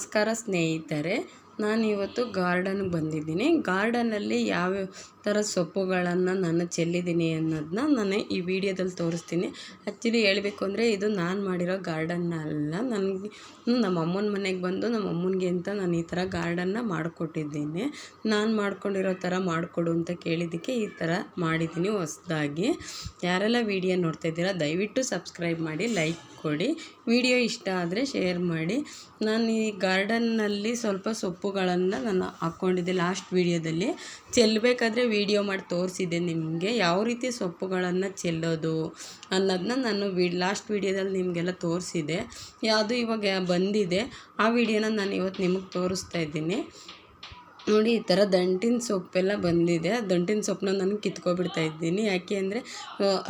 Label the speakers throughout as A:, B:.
A: ನಮಸ್ಕಾರ ಸ್ನೇಹಿತರೆ ನಾನು ಇವತ್ತು ಗಾರ್ಡನ್ಗೆ ಬಂದಿದ್ದೀನಿ. ಗಾರ್ಡನಲ್ಲಿ ಯಾವ್ಯಾವ ಥರ ಸೊಪ್ಪುಗಳನ್ನು ನಾನು ಚೆಲ್ಲಿದ್ದೀನಿ ಅನ್ನೋದನ್ನ ನಾನು ಈ ವಿಡಿಯೋದಲ್ಲಿ ತೋರಿಸ್ತೀನಿ. ಆ್ಯಕ್ಚುಲಿ ಹೇಳಬೇಕು ಅಂದರೆ ಇದು ನಾನು ಮಾಡಿರೋ ಗಾರ್ಡನ್ ಅಲ್ಲ. ನನಗೆ ನಮ್ಮ ಅಮ್ಮನ ಮನೆಗೆ ಬಂದು ನಮ್ಮ ಅಮ್ಮನಿಗೆ ಅಂತ ನಾನು ಈ ಥರ ಗಾರ್ಡನ್ನ ಮಾಡಿಕೊಟ್ಟಿದ್ದೀನಿ. ನಾನು ಮಾಡ್ಕೊಂಡಿರೋ ಥರ ಮಾಡಿಕೊಡು ಅಂತ ಕೇಳಿದ್ದಕ್ಕೆ ಈ ಥರ ಮಾಡಿದ್ದೀನಿ ಹೊಸ್ದಾಗಿ. ಯಾರೆಲ್ಲ ವಿಡಿಯೋ ನೋಡ್ತಾ ಇದ್ದೀರಾ, ದಯವಿಟ್ಟು ಸಬ್ಸ್ಕ್ರೈಬ್ ಮಾಡಿ, ಲೈಕ್ ಕೊಡಿ. ವಿಡಿಯೋ ಇಷ್ಟ ಆದರೆ ಶೇರ್ ಮಾಡಿ. ನಾನು ಈ ಗಾರ್ಡನ್ನಲ್ಲಿ ಸ್ವಲ್ಪ ಸೊಪ್ಪುಗಳನ್ನು ನಾನು ಹಾಕ್ಕೊಂಡಿದ್ದೆ ಲಾಸ್ಟ್ ವಿಡಿಯೋದಲ್ಲಿ. ಚೆಲ್ಲಬೇಕಾದ್ರೆ ವಿಡಿಯೋ ಮಾಡಿ ತೋರಿಸಿದ್ದೆ ನಿಮಗೆ. ಯಾವ ರೀತಿ ಸೊಪ್ಪುಗಳನ್ನು ಚೆಲ್ಲೋದು ಅನ್ನೋದನ್ನ ನಾನು ವಿ, ಲಾಸ್ಟ್ ವಿಡಿಯೋದಲ್ಲಿ ನಿಮಗೆಲ್ಲ ತೋರಿಸಿದೆ ಯಾವುದು ಇವಾಗ ಬಂದಿದೆ, ಆ ವಿಡಿಯೋನ ನಾನು ಇವತ್ತು ನಿಮಗೆ ತೋರಿಸ್ತಾ ಇದ್ದೀನಿ. ನೋಡಿ, ಈ ಥರ ದಂಟಿನ ಸೊಪ್ಪೆಲ್ಲ ಬಂದಿದೆ. ದಂಟಿನ ಸೊಪ್ಪನ್ನ ನಾನು ಕಿತ್ಕೊಬಿಡ್ತಾ ಇದ್ದೀನಿ. ಯಾಕೆ ಅಂದರೆ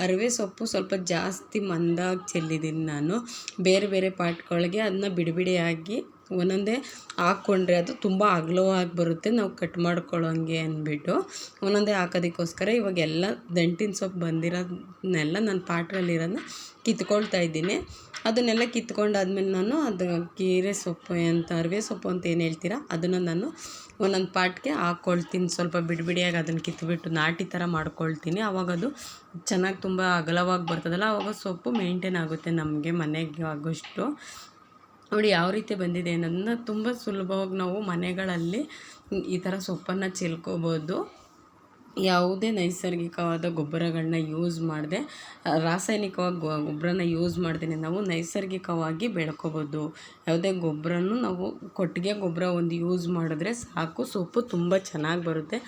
A: ಅರಿವೆ ಸೊಪ್ಪು ಸ್ವಲ್ಪ ಜಾಸ್ತಿ ಮಂದಾಗಿ ಚೆಲ್ಲಿದ್ದೀನಿ ನಾನು. ಬೇರೆ ಬೇರೆ ಪಾಟ್ಗಳಿಗೆ ಅದನ್ನ ಬಿಡಿಬಿಡಿಯಾಗಿ ಒಂದೊಂದೇ ಹಾಕ್ಕೊಂಡ್ರೆ ಅದು ತುಂಬ ಅಗಲವಾಗಿ ಬರುತ್ತೆ. ನಾವು ಕಟ್ ಮಾಡ್ಕೊಳ್ಳೋಂಗೆ ಅಂದ್ಬಿಟ್ಟು ಒಂದೊಂದೇ ಹಾಕೋದಕ್ಕೋಸ್ಕರ ಇವಾಗ ಎಲ್ಲ ದಂಟಿನ ಸೊಪ್ಪು ಬಂದಿರೋದನ್ನೆಲ್ಲ ನಾನು ಪಾಟ್ರಲ್ಲಿರೋದನ್ನ ಕಿತ್ಕೊಳ್ತಾ ಇದ್ದೀನಿ. ಅದನ್ನೆಲ್ಲ ಕಿತ್ಕೊಂಡಾದ್ಮೇಲೆ ನಾನು ಅದು ಕೀರೆ ಸೊಪ್ಪು ಅಂತ, ಅರಿವೆ ಸೊಪ್ಪು ಅಂತ ಏನು ಹೇಳ್ತೀರಾ, ಅದನ್ನು ನಾನು ಒಂದೊಂದು ಪಾಟ್ಗೆ ಹಾಕ್ಕೊಳ್ತೀನಿ. ಸ್ವಲ್ಪ ಬಿಡಿ ಬಿಡಿಯಾಗಿ ಅದನ್ನು ಕಿತ್ಬಿಟ್ಟು ನಾಟಿ ಥರ ಮಾಡ್ಕೊಳ್ತೀನಿ. ಆವಾಗ ಅದು ಚೆನ್ನಾಗಿ ತುಂಬ ಅಗಲವಾಗಿ ಬರ್ತದಲ್ಲ ಆವಾಗ ಸೊಪ್ಪು ಮೇಂಟೈನ್ ಆಗುತ್ತೆ ನಮಗೆ ಮನೆಗೆ ಆಗೋಷ್ಟು. ನೋಡಿ ಯಾವ ರೀತಿ ಬಂದಿದೆ ಅನ್ನೋದನ್ನ ತುಂಬ ಸುಲಭವಾಗಿ ನಾವು ಮನೆಗಳಲ್ಲಿ ಈ ಥರ ಸೊಪ್ಪನ್ನು ಚೆಲ್ಕೋಬೋದು. ಯಾವುದೇ ನೈಸರ್ಗಿಕವಾದ ಗೊಬ್ಬರಗಳನ್ನ ಯೂಸ್ ಮಾಡದೆ ರಾಸಾಯನಿಕವಾಗಿ ಗೊಬ್ಬರನ ಯೂಸ್ ಮಾಡ್ದೇ ನಾವು ನೈಸರ್ಗಿಕವಾಗಿ ಬೆಳ್ಕೋಬೋದು. ಯಾವುದೇ ಗೊಬ್ಬರನೂ ನಾವು ಕೊಟ್ಟಿಗೆ ಗೊಬ್ಬರ ಒಂದು ಯೂಸ್ ಮಾಡಿದ್ರೆ ಸಾಕು, ಸೊಪ್ಪು ತುಂಬ ಚೆನ್ನಾಗಿ ಬರುತ್ತೆ.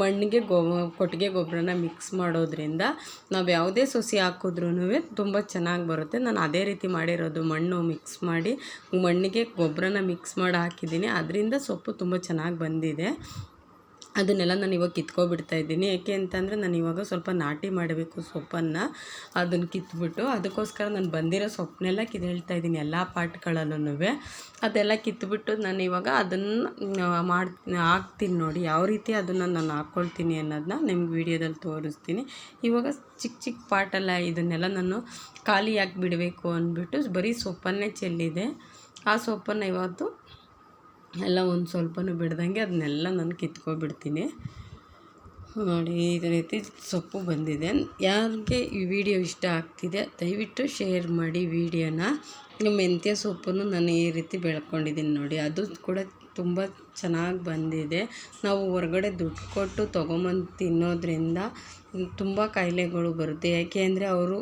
A: ಮಣ್ಣಿಗೆ ಗೊ, ಕೊಟ್ಟಿಗೆ ಗೊಬ್ಬರನ ಮಿಕ್ಸ್ ಮಾಡೋದ್ರಿಂದ ನಾವು ಯಾವುದೇ ಸೊಸಿ ಹಾಕಿದ್ರೂ ತುಂಬ ಚೆನ್ನಾಗಿ ಬರುತ್ತೆ. ನಾನು ಅದೇ ರೀತಿ ಮಾಡಿರೋದು, ಮಣ್ಣು ಮಿಕ್ಸ್ ಮಾಡಿ ಮಣ್ಣಿಗೆ ಗೊಬ್ಬರನ ಮಿಕ್ಸ್ ಮಾಡಿ ಹಾಕಿದ್ದೀನಿ. ಅದರಿಂದ ಸೊಪ್ಪು ತುಂಬ ಚೆನ್ನಾಗಿ ಬಂದಿದೆ. ಅದನ್ನೆಲ್ಲ ನಾನು ಇವಾಗ ಕಿತ್ಕೊಬಿಡ್ತಾ ಇದ್ದೀನಿ. ಏಕೆ ಅಂತಂದರೆ ನಾನು ಇವಾಗ ಸ್ವಲ್ಪ ನಾಟಿ ಮಾಡಬೇಕು ಸೊಪ್ಪನ್ನು. ಅದನ್ನು ಕಿತ್ಬಿಟ್ಟು ಅದಕ್ಕೋಸ್ಕರ ನಾನು ಬಂದಿರೋ ಸೊಪ್ಪನ್ನೆಲ್ಲ ಕಿತ್ಕೊಳ್ತಾ ಇದ್ದೀನಿ ಎಲ್ಲ ಪಾಟ್ಗಳಲ್ಲೂ ಅದೆಲ್ಲ ಕಿತ್ಬಿಟ್ಟು ನಾನು ಇವಾಗ ಅದನ್ನು ಮಾಡಿ, ಹಾಕ್ತೀನಿ ನೋಡಿ ಯಾವ ರೀತಿ ಅದನ್ನು ನಾನು ಹಾಕ್ಕೊಳ್ತೀನಿ ಅನ್ನೋದನ್ನ ನಿಮ್ಗೆ ವೀಡಿಯೋದಲ್ಲಿ ತೋರಿಸ್ತೀನಿ. ಇವಾಗ ಚಿಕ್ಕ ಚಿಕ್ಕ ಪಾರ್ಟೆಲ್ಲ ಇದನ್ನೆಲ್ಲ ನಾನು ಖಾಲಿ ಯಾಕೆ ಬಿಡಬೇಕು ಅಂದ್ಬಿಟ್ಟು ಬರೀ ಸೊಪ್ಪನ್ನೇ ಚೆಲ್ಲಿದೆ. ಆ ಸೊಪ್ಪನ್ನು ಇವತ್ತು ಎಲ್ಲ ಒಂದು ಸ್ವಲ್ಪನೂ ಬಿಡ್ದಂಗೆ ಅದನ್ನೆಲ್ಲ ನಾನು ಕಿತ್ಕೊಬಿಡ್ತೀನಿ. ನೋಡಿ, ಇದೇ ರೀತಿ ಸೊಪ್ಪು ಬಂದಿದೆ. ಯಾರಿಗೆ ಈ ವಿಡಿಯೋ ಇಷ್ಟ ಆಗ್ತಿದೆ, ದಯವಿಟ್ಟು ಶೇರ್ ಮಾಡಿ ವಿಡಿಯೋನ. ಮೆಂತ್ಯ ಸೊಪ್ಪನ್ನು ನಾನು ಈ ರೀತಿ ಬೆಳ್ಕೊಂಡಿದ್ದೀನಿ ನೋಡಿ, ಅದು ಕೂಡ ತುಂಬ ಚೆನ್ನಾಗಿ ಬಂದಿದೆ. ನಾವು ಹೊರ್ಗಡೆ ದುಡ್ಡು ಕೊಟ್ಟು ತೊಗೊಂಬಂದು ತಿನ್ನೋದರಿಂದ ತುಂಬ ಕಾಯಿಲೆಗಳು ಬರುತ್ತೆ. ಯಾಕೆ ಅಂದರೆ ಅವರು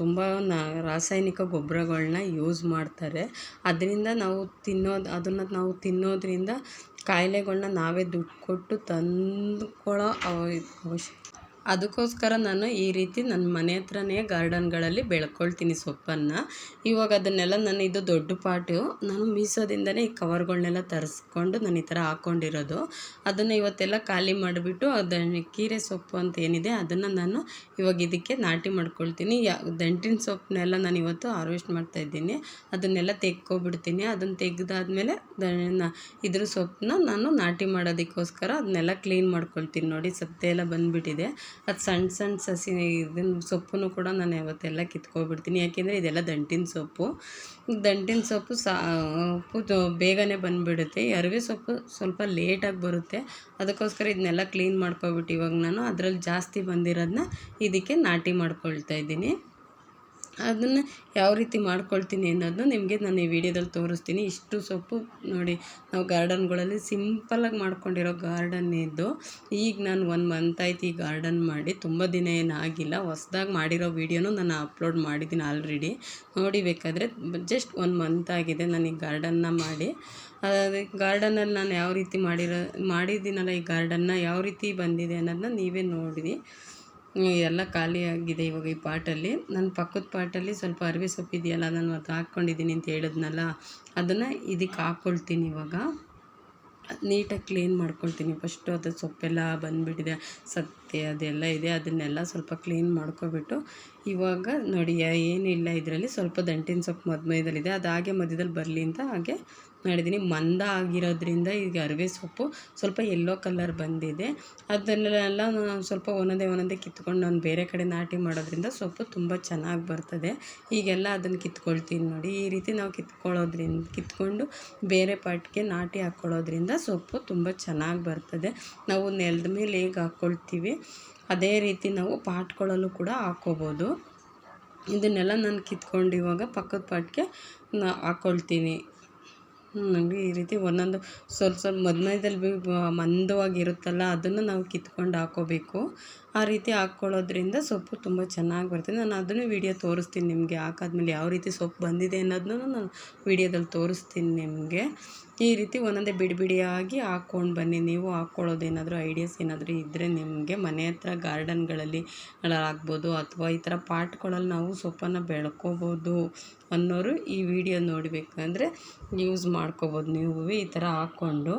A: ತುಂಬ ನ, ರಾಸಾಯನಿಕ ಗೊಬ್ಬರಗಳ್ನ ಯೂಸ್ ಮಾಡ್ತಾರೆ. ಅದರಿಂದ ನಾವು ತಿನ್ನೋದು, ಅದನ್ನು ನಾವು ತಿನ್ನೋದರಿಂದ ಕಾಯಿಲೆಗಳ್ನ ನಾವೇ ದುಡ್ಡು ಕೊಟ್ಟು ತಂದುಕೊಳ್ಳೋ ಅವಶ್ಯ ಅದಕ್ಕೋಸ್ಕರ ನಾನು ಈ ರೀತಿ ನನ್ನ ಮನೆ ಹತ್ರನೇ ಗಾರ್ಡನ್ಗಳಲ್ಲಿ ಬೆಳ್ಕೊಳ್ತೀನಿ ಸೊಪ್ಪನ್ನು. ಇವಾಗ ಅದನ್ನೆಲ್ಲ ನಾನು ಇದು ದೊಡ್ಡ ಪಾಟು. ನಾನು ಮೀಸೋದಿಂದನೇ ಈ ಕವರ್ಗಳನ್ನೆಲ್ಲ ತರಿಸ್ಕೊಂಡು ನಾನು ಈ ಥರ ಹಾಕ್ಕೊಂಡಿರೋದು ಅದನ್ನು ಇವತ್ತೆಲ್ಲ ಖಾಲಿ ಮಾಡಿಬಿಟ್ಟು ಅದನ್ನು ಕೀರೆ ಸೊಪ್ಪು ಅಂತ ಏನಿದೆ ಅದನ್ನು ನಾನು ಇವಾಗ ಇದಕ್ಕೆ ನಾಟಿ ಮಾಡ್ಕೊಳ್ತೀನಿ. ಯಾ, ದಂಟಿನ ಸೊಪ್ಪನ್ನೆಲ್ಲ ನಾನು ಇವತ್ತು ಹಾರ್ವೆಸ್ಟ್ ಮಾಡ್ತಾಯಿದ್ದೀನಿ ಅದನ್ನೆಲ್ಲ ತೆಗ್ಕೊಬಿಡ್ತೀನಿ ಅದನ್ನು ತೆಗೆದಾದ್ಮೇಲೆ ಇದ್ರ ಸೊಪ್ಪನ್ನ ನಾನು ನಾಟಿ ಮಾಡೋದಕ್ಕೋಸ್ಕರ ಅದನ್ನೆಲ್ಲ ಕ್ಲೀನ್ ಮಾಡ್ಕೊಳ್ತೀನಿ ನೋಡಿ ಸತ್ತೆ ಎಲ್ಲ ಬಂದುಬಿಟ್ಟಿದೆ. ಅದು ಸಣ್ಣ ಸಣ್ಣ ಸಸಿ ಇದನ್ನ ಸೊಪ್ಪನ್ನು ಕೂಡ ನಾನು ಯಾವತ್ತೆಲ್ಲ ಕಿತ್ಕೊಬಿಡ್ತೀನಿ ಯಾಕೆಂದರೆ ಇದೆಲ್ಲ ದಂಟಿನ ಸೊಪ್ಪು. ದಂಟಿನ ಸೊಪ್ಪು ಸೊಪ್ಪು ಬೇಗನೆ ಬಂದುಬಿಡುತ್ತೆ. ಅರಿವೆ ಸೊಪ್ಪು ಸ್ವಲ್ಪ ಲೇಟಾಗಿ ಬರುತ್ತೆ. ಅದಕ್ಕೋಸ್ಕರ ಇದನ್ನೆಲ್ಲ ಕ್ಲೀನ್ ಮಾಡ್ಕೊಬಿಟ್ಟು ಇವಾಗ ನಾನು ಅದ್ರಲ್ಲಿ ಜಾಸ್ತಿ ಬಂದಿರೋದನ್ನ ಇದಕ್ಕೆ ನಾಟಿ ಮಾಡ್ಕೊಳ್ತಾ ಇದ್ದೀನಿ. ಅದನ್ನು ಯಾವ ರೀತಿ ಮಾಡ್ಕೊಳ್ತೀನಿ ಅನ್ನೋದನ್ನ ನಿಮಗೆ ನಾನು ಈ ವಿಡಿಯೋದಲ್ಲಿ ತೋರಿಸ್ತೀನಿ. ಇಷ್ಟು ಸೊಪ್ಪು ನೋಡಿ, ನಾವು ಗಾರ್ಡನ್ಗಳಲ್ಲಿ ಸಿಂಪಲ್ಲಾಗಿ ಮಾಡ್ಕೊಂಡಿರೋ ಗಾರ್ಡನ್ ಇದ್ದು ಈಗ ನಾನು ಒಂದು ಮಂತ್ ಆಯ್ತು ಈ ಗಾರ್ಡನ್ ಮಾಡಿ, ತುಂಬ ದಿನ ಏನಾಗಿಲ್ಲ ಹೊಸ್ದಾಗಿ ಮಾಡಿರೋ ವೀಡಿಯೋನು ನಾನು ಅಪ್ಲೋಡ್ ಮಾಡಿದ್ದೀನಿ ಆಲ್ರೆಡಿ ನೋಡಿ, ಬೇಕಾದರೆ ಜಸ್ಟ್ ಒಂದು ಮಂತ್ ಆಗಿದೆ ನಾನು ಈ ಗಾರ್ಡನ್ನ ಮಾಡಿ. ಗಾರ್ಡನಲ್ಲಿ ನಾನು ಯಾವ ರೀತಿ ಮಾಡಿರೋ, ಮಾಡಿದ್ದೀನಲ್ಲ ಈ ಗಾರ್ಡನ್ನ, ಯಾವ ರೀತಿ ಬಂದಿದೆ ಅನ್ನೋದನ್ನ ನೀವೇ ನೋಡಿರಿ. ಎಲ್ಲ ಖಾಲಿಯಾಗಿದೆ ಇವಾಗ ಈ ಪಾಟಲ್ಲಿ. ನನ್ನ ಪಕ್ಕದ ಪಾಟಲ್ಲಿ ಸ್ವಲ್ಪ ಅರಿವೆ ಸೊಪ್ಪಿದೆಯಲ್ಲ ನಾನು ಅದು ಹಾಕ್ಕೊಂಡಿದ್ದೀನಿ ಅಂತ ಹೇಳಿದ್ನಲ್ಲ, ಅದನ್ನು ಇದಕ್ಕೆ ಹಾಕ್ಕೊಳ್ತೀನಿ ಇವಾಗ. ನೀಟಾಗಿ ಕ್ಲೀನ್ ಮಾಡ್ಕೊಳ್ತೀನಿ. ಫಸ್ಟು ಅದು ಸೊಪ್ಪೆಲ್ಲ ಬಂದುಬಿಟ್ಟಿದೆ. ಸತ್ತ ಮತ್ತು ಅದೆಲ್ಲ ಇದೆ, ಅದನ್ನೆಲ್ಲ ಸ್ವಲ್ಪ ಕ್ಲೀನ್ ಮಾಡ್ಕೊಬಿಟ್ಟು ಇವಾಗ ನೋಡಿ ಏನಿಲ್ಲ ಇದರಲ್ಲಿ, ಸ್ವಲ್ಪ ದಂಟಿನ ಸೊಪ್ಪು ಮಧ್ಯ ಮಧ್ಯದಲ್ಲಿದೆ, ಅದು ಹಾಗೆ ಮಧ್ಯದಲ್ಲಿ ಬರಲಿ ಅಂತ ಹಾಗೆ ಮಾಡಿದ್ದೀನಿ ಮಂದ ಆಗಿರೋದ್ರಿಂದ ಈಗ ಅರಿವೆ ಸೊಪ್ಪು ಸ್ವಲ್ಪ ಎಲ್ಲೋ ಕಲರ್ ಬಂದಿದೆ. ಅದನ್ನೆಲ್ಲ ನಾನು ಸ್ವಲ್ಪ ಒಂದೊಂದೇ ಒಂದೊಂದೇ ಕಿತ್ಕೊಂಡು ನಾನು ಬೇರೆ ಕಡೆ ನಾಟಿ ಮಾಡೋದ್ರಿಂದ ಸೊಪ್ಪು ತುಂಬ ಚೆನ್ನಾಗಿ ಬರ್ತದೆ. ಈಗೆಲ್ಲ ಅದನ್ನು ಕಿತ್ಕೊಳ್ತೀನಿ ನೋಡಿ. ಈ ರೀತಿ ನಾವು ಕಿತ್ಕೊಳ್ಳೋದ್ರಿಂದ, ಕಿತ್ಕೊಂಡು ಬೇರೆ ಪಾಟ್ಗೆ ನಾಟಿ ಹಾಕ್ಕೊಳ್ಳೋದ್ರಿಂದ ಸೊಪ್ಪು ತುಂಬ ಚೆನ್ನಾಗಿ ಬರ್ತದೆ. ನಾವು ನೆಲದ ಮೇಲೆ ಹೇಗೆ ಹಾಕ್ಕೊಳ್ತೀವಿ ಅದೇ ರೀತಿ ನಾವು ಪಾಟ್ಗಳಲ್ಲೂ ಕೂಡ ಹಾಕ್ಕೋಬೋದು ಇದನ್ನೆಲ್ಲ ನಾನು ಕಿತ್ಕೊಂಡು ಇವಾಗ ಪಕ್ಕದ ಪಾಟ್ಗೆ ನಾ ಹಾಕ್ಕೊಳ್ತೀನಿ ನನಗೆ ಈ ರೀತಿ ಒಂದೊಂದು ಸ್ವಲ್ಪ ಸ್ವಲ್ಪ ಮಧ್ಯ ಮಧ್ಯದಲ್ಲಿ ಮಂದವಾಗಿರುತ್ತಲ್ಲ, ಅದನ್ನು ನಾವು ಕಿತ್ಕೊಂಡು ಹಾಕ್ಕೋಬೇಕು ಆ ರೀತಿ ಹಾಕ್ಕೊಳ್ಳೋದ್ರಿಂದ ಸೊಪ್ಪು ತುಂಬ ಚೆನ್ನಾಗಿ ಬರ್ತದೆ ನಾನು ಅದನ್ನು ವೀಡಿಯೋ ತೋರಿಸ್ತೀನಿ ನಿಮಗೆ. ಹಾಕಾದ್ಮೇಲೆ ಯಾವ ರೀತಿ ಸೊಪ್ಪು ಬಂದಿದೆ ಅನ್ನೋದನ್ನು ನಾನು ವೀಡಿಯೋದಲ್ಲಿ ತೋರಿಸ್ತೀನಿ ನಿಮಗೆ. ಈ ರೀತಿ ಒಂದೊಂದೇ ಬಿಡಿ ಬಿಡಿಯಾಗಿ ಹಾಕ್ಕೊಂಡು ಬನ್ನಿ. ನೀವು ಹಾಕ್ಕೊಳ್ಳೋದೇನಾದರೂ ಐಡಿಯಾಸ್ ಏನಾದರೂ ಇದ್ದರೆ ನಿಮಗೆ ಮನೆ ಹತ್ರ ಗಾರ್ಡನ್ಗಳಲ್ಲಿ ಹಾಕ್ಬೋದು ಅಥವಾ ಈ ಥರ ಪಾಟ್ಗಳಲ್ಲಿ ನಾವು ಸೊಪ್ಪನ್ನು ಬೆಳ್ಕೋಬೋದು ಅನ್ನೋರು ಈ ವಿಡಿಯೋ ನೋಡಬೇಕಂದ್ರೆ ಯೂಸ್ ಮಾಡ್ಕೋಬೋದು ನೀವು ಈ ಥರ ಹಾಕ್ಕೊಂಡು.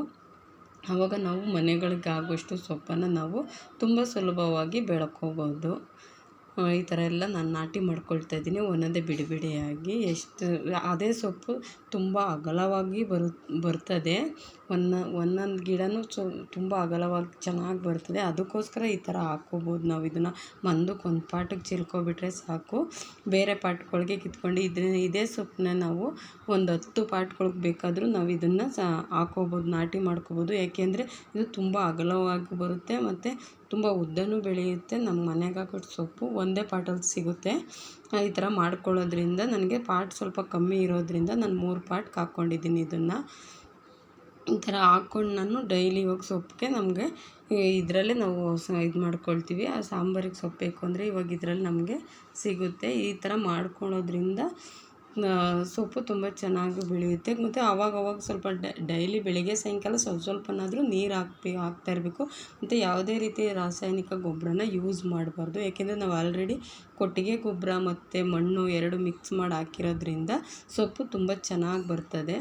A: ಆವಾಗ ನಾವು ಮನೆಗಳಿಗೆ ಆಗುವಷ್ಟು ಸೊಪ್ಪನ್ನು ನಾವು ತುಂಬ ಸುಲಭವಾಗಿ ಬೆಳ್ಕೋಬೋದು. ಈ ಥರ ಎಲ್ಲ ನಾನು ನಾಟಿ ಮಾಡ್ಕೊಳ್ತಾ ಇದ್ದೀನಿ. ಒಂದೊಂದೇ ಬಿಡಿ ಬಿಡಿಯಾಗಿ ಎಷ್ಟು, ಅದೇ ಸೊಪ್ಪು ತುಂಬ ಅಗಲವಾಗಿ ಬರು, ಬರ್ತದೆ. ಒನ್ನ ಒಂದೊಂದು ಗಿಡವೂ ಸೊ ತುಂಬ ಅಗಲವಾಗಿ ಚೆನ್ನಾಗಿ ಬರ್ತದೆ. ಅದಕ್ಕೋಸ್ಕರ ಈ ಥರ ಹಾಕ್ಕೋಬೋದು. ನಾವು ಇದನ್ನು ಮಂದಕ್ಕೆ ಒಂದು ಪಾಟಿಗೆ ಚಿಲ್ಕೊಬಿಟ್ರೆ ಸಾಕು. ಬೇರೆ ಪಾಟ್ಗಳಿಗೆ ಕಿತ್ಕೊಂಡು ಇದೇ ಇದೇ ಸೊಪ್ಪನ್ನ ನಾವು ಒಂದು ಹತ್ತು ಪಾಟ್ಗಳಿಗೆ ಬೇಕಾದರೂ ನಾವು ಇದನ್ನು ಸಹ ಹಾಕ್ಕೋಬೋದು, ನಾಟಿ ಮಾಡ್ಕೋಬೋದು. ಯಾಕೆಂದರೆ ಇದು ತುಂಬ ಅಗಲವಾಗಿ ಬರುತ್ತೆ ಮತ್ತು ತುಂಬ ಉದ್ದನೂ ಬೆಳೆಯುತ್ತೆ. ನಮ್ಮ ಮನೆಗೆ ಹಾಕೋದು ಸೊಪ್ಪು ಒಂದೇ ಪಾಟಲ್ಲಿ ಸಿಗುತ್ತೆ. ಈ ಥರ ಮಾಡ್ಕೊಳ್ಳೋದ್ರಿಂದ ನನಗೆ ಪಾಟ್ ಸ್ವಲ್ಪ ಕಮ್ಮಿ ಇರೋದರಿಂದ ನಾನು ಮೂರು ಪಾಟ್ಗೆ ಹಾಕ್ಕೊಂಡಿದ್ದೀನಿ ಇದನ್ನು. ಈ ಥರ ಹಾಕ್ಕೊಂಡು ನಾನು ಡೈಲಿ ಇವಾಗ ಸೊಪ್ಪಿಗೆ ನಮಗೆ ಇದರಲ್ಲೇ ನಾವು ಸ ಇದು ಮಾಡ್ಕೊಳ್ತೀವಿ. ಆ ಸಾಂಬಾರಿಗೆ ಸೊಪ್ಪು ಬೇಕು ಅಂದರೆ ಇವಾಗ ಇದರಲ್ಲಿ ನಮಗೆ ಸಿಗುತ್ತೆ. ಈ ಥರ ಮಾಡ್ಕೊಳ್ಳೋದ್ರಿಂದ ಸೊಪ್ಪು ತುಂಬ ಚೆನ್ನಾಗಿ ಬೆಳೆಯುತ್ತೆ. ಮತ್ತು ಅವಾಗವಾಗ ಸ್ವಲ್ಪ ಡೈಲಿ ಬೆಳಗ್ಗೆ ಸಾಯಂಕಾಲ ಸ್ವಲ್ಪ ಸ್ವಲ್ಪನಾದರೂ ನೀರು ಹಾಕಿ ಹಾಕ್ತಾ ಇರಬೇಕು. ಮತ್ತು ಯಾವುದೇ ರೀತಿ ರಾಸಾಯನಿಕ ಗೊಬ್ಬರನ ಯೂಸ್ ಮಾಡಬಾರ್ದು. ಯಾಕೆಂದರೆ ನಾವು ಆಲ್ರೆಡಿ ಕೊಟ್ಟಿಗೆ ಗೊಬ್ಬರ ಮತ್ತು ಮಣ್ಣು ಎರಡು ಮಿಕ್ಸ್ ಮಾಡಿ ಹಾಕಿರೋದ್ರಿಂದ ಸೊಪ್ಪು ತುಂಬ ಚೆನ್ನಾಗಿ ಬರ್ತದೆ.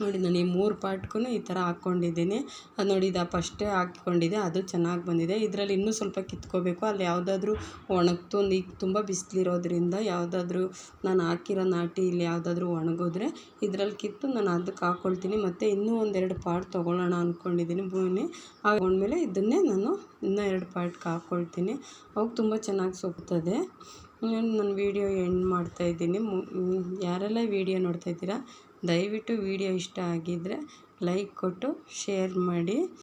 A: ನೋಡಿ, ನಾನು ಈ ಮೂರು ಪಾರ್ಟ್ಗೂ ಈ ಥರ ಹಾಕ್ಕೊಂಡಿದ್ದೀನಿ. ಅದು ನೋಡಿ, ಇದು ಪಸ್ಟೇ ಹಾಕ್ಕೊಂಡಿದ್ದೆ ಅದು ಚೆನ್ನಾಗಿ ಬಂದಿದೆ. ಇದರಲ್ಲಿ ಇನ್ನೂ ಸ್ವಲ್ಪ ಕಿತ್ಕೋಬೇಕು. ಅಲ್ಲಿ ಯಾವುದಾದ್ರೂ ಒಣಗ್ತು ಈಗ ತುಂಬ ಬಿಸಿಲಿರೋದ್ರಿಂದ ಯಾವುದಾದ್ರೂ ನಾನು ಹಾಕಿರೋ ನಾಟಿ ಇಲ್ಲಿ ಯಾವುದಾದ್ರೂ ಒಣಗಿದ್ರೆ ಇದ್ರಲ್ಲಿ ಕಿತ್ತು ನಾನು ಅದಕ್ಕೆ ಹಾಕ್ಕೊಳ್ತೀನಿ ಮತ್ತು ಇನ್ನೂ ಒಂದೆರಡು ಪಾರ್ಟ್ ತೊಗೊಳ್ಳೋಣ ಅಂದ್ಕೊಂಡಿದ್ದೀನಿ ಭೂಮಿ. ಆಗೊಂಡ್ಮೇಲೆ ಇದನ್ನೇ ನಾನು ಇನ್ನೂ ಎರಡು ಪಾರ್ಟ್ಗೆ ಹಾಕ್ಕೊಳ್ತೀನಿ ಅವಾಗ ತುಂಬ ಚೆನ್ನಾಗಿ ಸೊಪ್ತದೆ ನಾನು ನನ್ನ ವೀಡಿಯೋ ಎಂಡ್ ಮಾಡ್ತಾಯಿದ್ದೀನಿ ಯಾರೆಲ್ಲ ವೀಡಿಯೋ ನೋಡ್ತಾಯಿದ್ದೀರಾ ದಯವಿಟ್ಟು ವೀಡಿಯೋ ಇಷ್ಟ ಆಗಿದ್ದರೆ ಲೈಕ್ ಕೊಟ್ಟು ಶೇರ್ ಮಾಡಿ